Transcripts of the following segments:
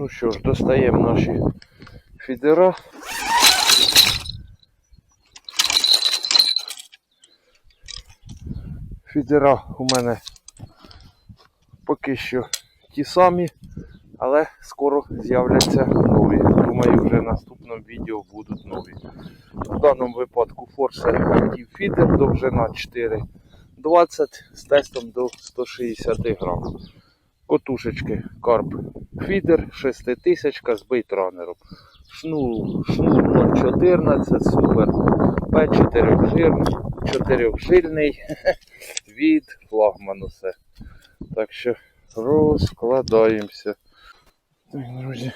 Ну що ж, достаємо наші фідера. Фідера у мене поки що ті самі, але скоро з'являться нові. Думаю, вже в наступному відео будуть нові. В даному випадку Active Feeder довжина 4,20 з тестом до 160 грам. Котушечки Карп Фідер 6000 з бейтранером. Шнур, шнур 014 супер. П4 жирний, 4 жильний від флагмануса. Так що розкладаємося. Так, друзі.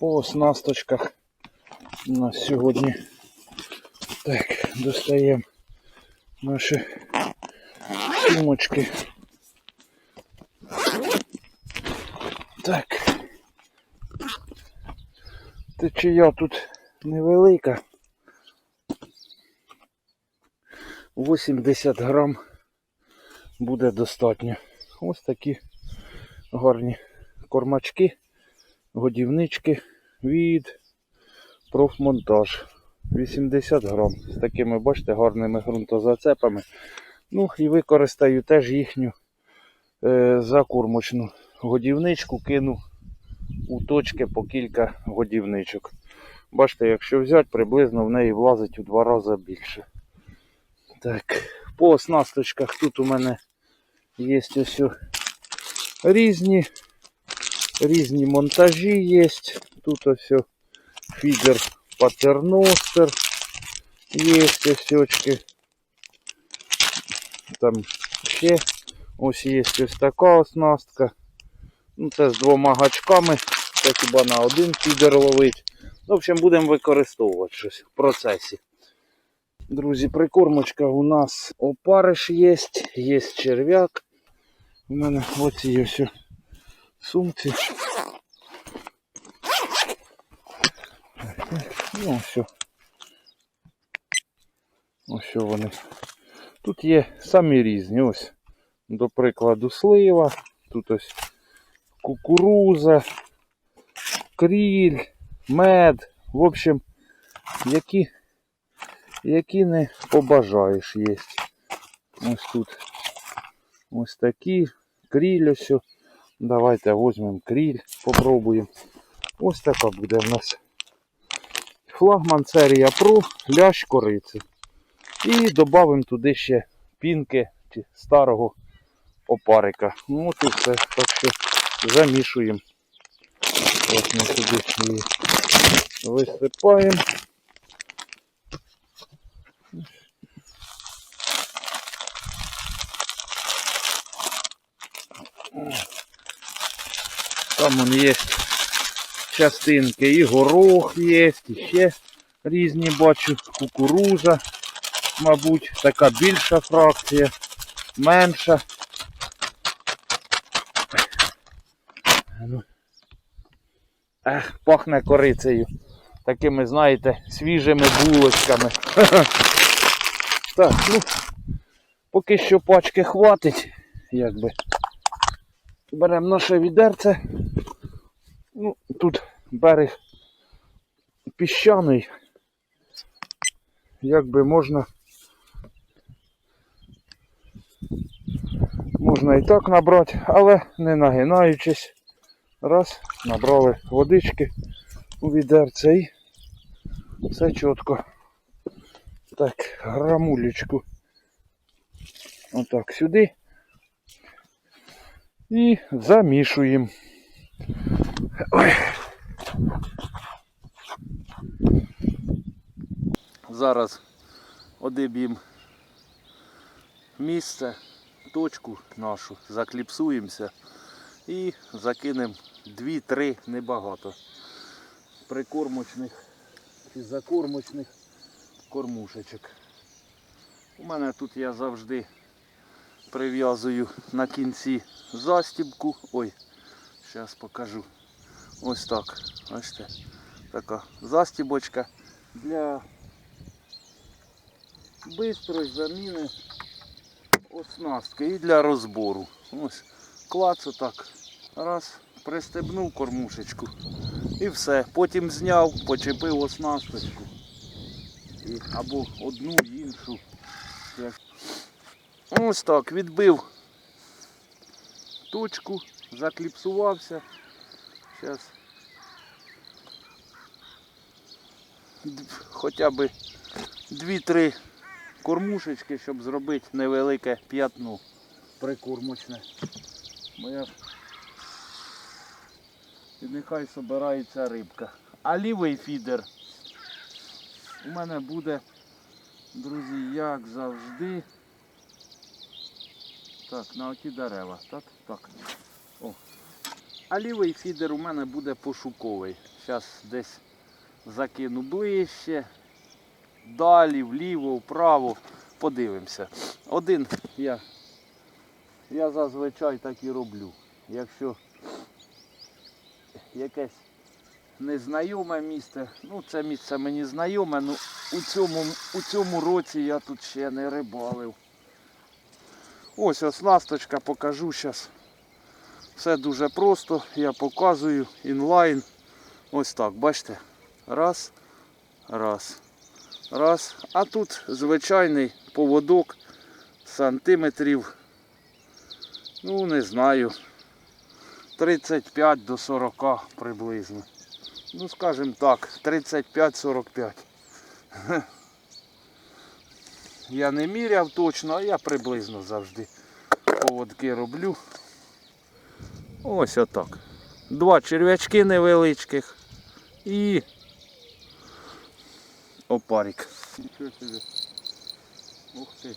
По оснасточках у нас сьогодні. Так, достаємо наші сумочки. Так. Течія тут невелика. 80 грам буде достатньо. Ось такі гарні кормачки, годівнички від профмонтаж. 80 грам. З такими, бачите, гарними ґрунтозацепами. Ну і використаю теж їхню е, закормочну годівничку, кину у точки по кілька годівничок. Бачите, якщо взяти, приблизно в неї влазить у два рази більше. Так, по оснасточках тут у мене є ось різні, різні монтажі є. Тут ось фідер патерностер. Є ось. Там ще ось є ось така оснастка. Ну, це з двома гачками. Це хіба на один фідер ловить. В общем, будемо використовувати щось в процесі. Друзі, прикормочка у нас опариш є, є черв'як. У мене оці ось сумці. Ну, все. Ось вони. Тут є самі різні. Ось, до прикладу, слива. Тут ось кукуруза, кріль, мед. В общем, які, які не побажаєш є. Ось тут ось такі. Кріль ось. Давайте візьмемо кріль, попробуємо. Ось така буде в нас флагман серія Pro, лящ кориці. І додамо туди ще пінки чи старого опарика. Ну от і все. Так що замішуємо. Ось ми сюди її висипаємо. Там он є частинки, і горох є, і ще різні бачу, кукуруза, мабуть, така більша фракція, менша. Ну. Ех, пахне корицею. Такими, знаєте, свіжими булочками. Так, ну, поки що пачки хватить, якби. Беремо наше відерце. Ну, тут берег піщаний. Якби можна. Можна і так набрати, але не нагинаючись. Раз, набрали водички у відерце і все чітко. Так, грамулечку. Отак сюди. І замішуємо. Ой. Зараз одиб'ємо місце, точку нашу, закліпсуємося і закинемо 2-3 небагато прикормочних чи закормочних кормушечок. У мене тут я завжди прив'язую на кінці застібку. Ой, зараз покажу. Ось так. Бачите, така застібочка для бистрої заміни оснастки і для розбору. Ось клац отак. Раз, пристебнув кормушечку і все. Потім зняв, почепив оснасточку. І, або одну, іншу. Ось так, відбив точку, закліпсувався. Зараз хоча б 2-3 кормушечки, щоб зробити невелике п'ятно прикормочне. Моя і нехай собирається рибка. А лівий фідер у мене буде, друзі, як завжди. Так, на оті дерева. Так, так. О. А лівий фідер у мене буде пошуковий. Зараз десь закину ближче, далі, вліво, вправо. Подивимося. Один я, я зазвичай так і роблю. Якщо якесь незнайоме місце, ну це місце мені знайоме, ну у цьому, у цьому році я тут ще не рибалив. Ось оснасточка, покажу зараз. Все дуже просто, я показую інлайн. Ось так, бачите? Раз, раз, раз. А тут звичайний поводок сантиметрів, ну не знаю, 35 до 40 приблизно. Ну, скажімо так, 35-45. Я не міряв точно, а я приблизно завжди поводки роблю. Ось отак. Два черв'ячки невеличких і опарик. Нічого собі. Ух ти.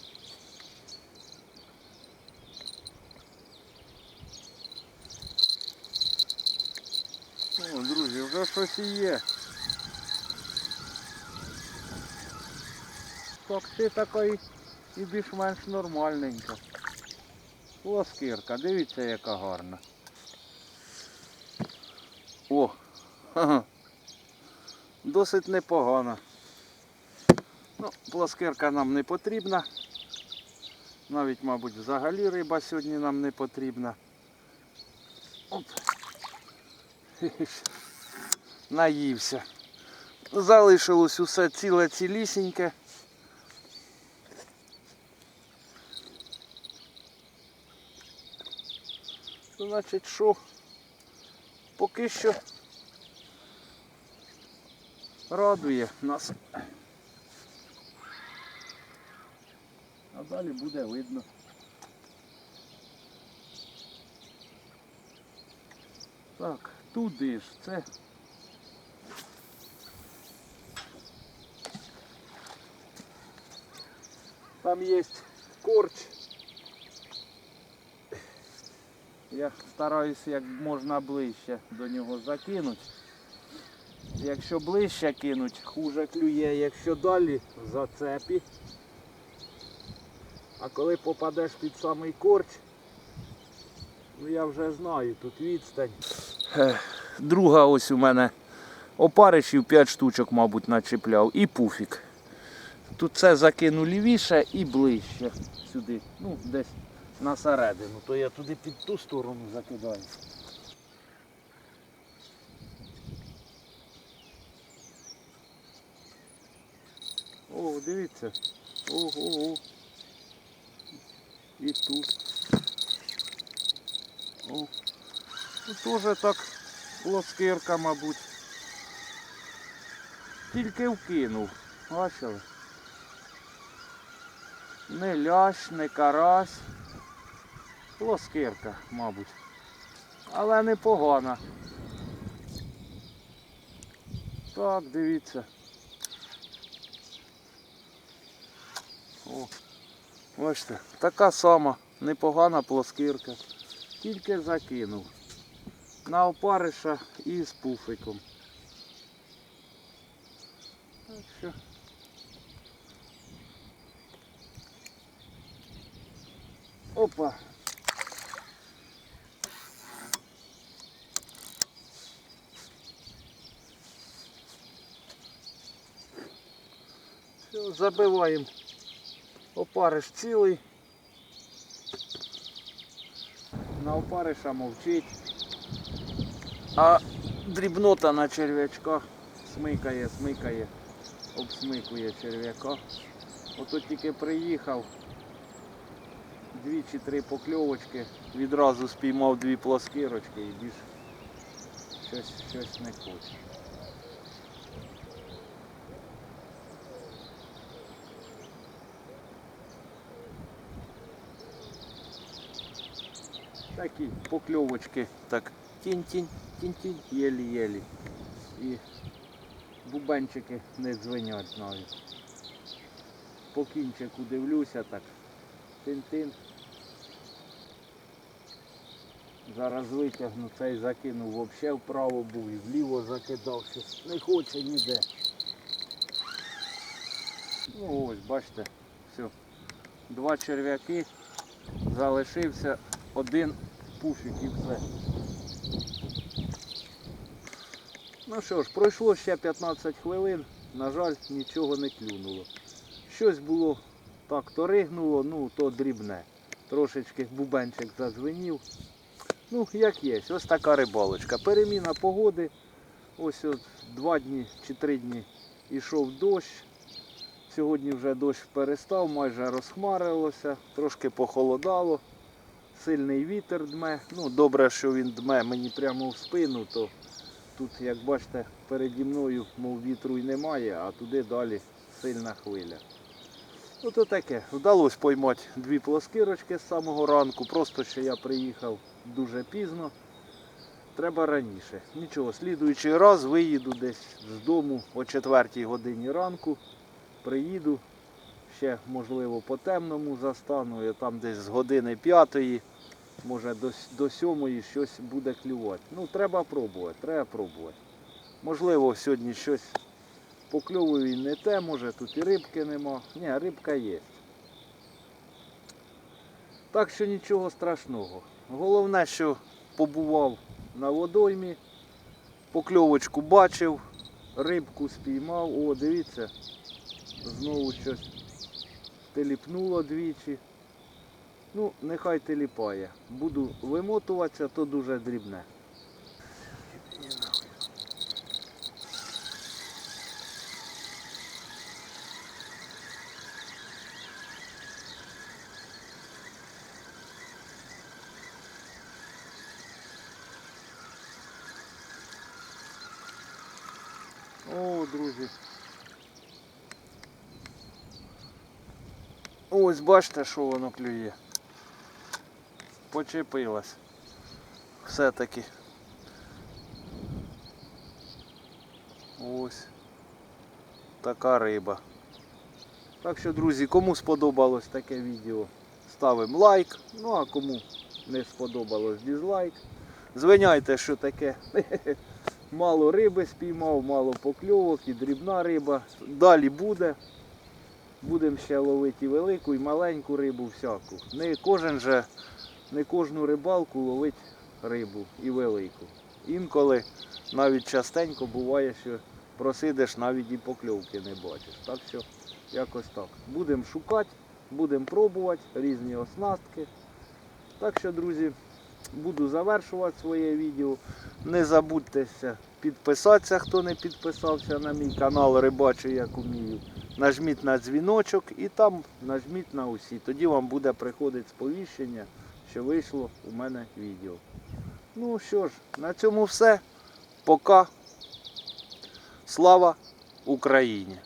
О, друзі, вже щось і є. Так ти такий і більш-менш нормальненька. Лоскирка, дивіться яка гарна. О! Ха-ха. Досить непогана. Ну, плоскирка нам не потрібна. Навіть, мабуть, взагалі риба сьогодні нам не потрібна. Оп. Наївся. Залишилось усе ціле цілісіньке. Значить, що поки що радує нас. А далі буде видно. Так, туди ж це. Там є корч. Я стараюся як можна ближче до нього закинути. Якщо ближче кинуть, хуже клює, якщо далі зацепі. А коли попадеш під самий корч, ну я вже знаю, тут відстань. Друга ось у мене опаришів 5 штучок, мабуть, начепляв і пуфік. Тут це закину лівіше і ближче сюди. Ну, десь на середину, то я туди під ту сторону закидаю. О, дивіться. Ого-го. І тут. О. Теж так плоскирка, мабуть. Тільки вкинув. Бачили? Не лящ, не карась. Плоскирка, мабуть. Але непогана. Так, дивіться. О, бачите, така сама непогана плоскирка. Тільки закинув. На опариша і з пуфиком. Так що. Опа. Все, забиваємо опариш цілий. На опариша мовчить. А дрібнота на черв'ячка смикає, смикає, обсмикує черв'яка. Ото тільки приїхав, дві чи три покльовочки, відразу спіймав дві плоскирочки і більш щось, щось не хоче. Такі покльовочки, так тінь-тінь, тінь-тінь, єлі-єлі. І бубенчики не дзвенять навіть. По кінчику дивлюся так. Тин-тин. Зараз витягну цей закинув взагалі вправо був і вліво закидав, щось не хоче ніде. Ну ось, бачите, все. Два черв'яки, залишився один пуфік і все. Ну що ж, пройшло ще 15 хвилин, на жаль, нічого не клюнуло. Щось було так, то ригнуло, ну то дрібне. Трошечки бубенчик задзвенів. Ну, як є, ось така рибалочка. Переміна погоди. Ось от два дні чи три дні ішов дощ. Сьогодні вже дощ перестав, майже розхмарилося, трошки похолодало. Сильний вітер дме. Ну, добре, що він дме мені прямо в спину, то тут, як бачите, переді мною, мов вітру й немає, а туди далі сильна хвиля. Ото таке. Вдалося поймати дві плоскирочки з самого ранку, просто що я приїхав дуже пізно. Треба раніше. Нічого, слідуючий раз виїду десь з дому о 4 годині ранку. Приїду, ще можливо по темному застану, і там десь з години п'ятої, може до, до сьомої щось буде клювати. Ну, треба пробувати, треба пробувати. Можливо, сьогодні щось покльовую і не те, може тут і рибки нема. Ні, рибка є. Так що нічого страшного. Головне, що побував на водоймі, покльовочку бачив, рибку спіймав. О, дивіться, знову щось теліпнуло двічі. Ну, нехай теліпає. Буду вимотуватися, то дуже дрібне. О, друзі. Ось бачите, що воно клює. Почепилась. Все-таки. Ось така риба. Так що, друзі, кому сподобалось таке відео, ставимо лайк. Ну а кому не сподобалось дізлайк. Звиняйте, що таке мало риби спіймав, мало покльовок і дрібна риба. Далі буде. Будемо ще ловити і велику, і маленьку рибу всяку. Не кожен же, не кожну рибалку ловить рибу і велику. Інколи навіть частенько буває, що просидиш, навіть і покльовки не бачиш. Так що якось так. Будемо шукати, будемо пробувати різні оснастки. Так що, друзі, буду завершувати своє відео. Не забудьтеся підписатися, хто не підписався на мій канал Рибачу як умію. Нажміть на дзвіночок і там нажміть на усі. Тоді вам буде приходити сповіщення, що вийшло у мене відео. Ну що ж, на цьому все. Пока. Слава Україні!